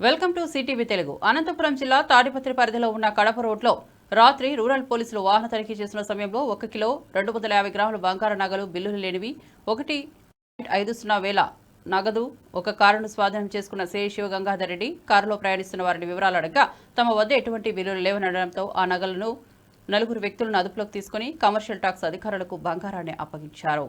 Welcome to CTV Telugu. Anantapuram జిల్లా తాడిపత్రి పరిధిలో ఉన్న కడప రోడ్లో రాత్రి రూరల్ పోలీసులు వాహన తనిఖీ చేసిన సమయంలో ఒక కిలో రెండు వందల యాభై గ్రాముల బంగారు నగలు బిల్లులు లేనివి ఒకటి పాయింట్ ఐదు సున్నా వేల నగదు ఒక కారును స్వాధీనం చేసుకున్న శ్రీ శివగంగాధర్ రెడ్డి కారులో ప్రయాణిస్తున్న వారిని వివరాలు అడగగా తమ వద్ద ఎటువంటి బిల్లులు లేవనడంతో ఆ నగలను నలుగురు వ్యక్తులను అదుపులోకి తీసుకుని కమర్షియల్ టాక్స్ అధికారులకు బంగారాన్ని అప్పగించారు.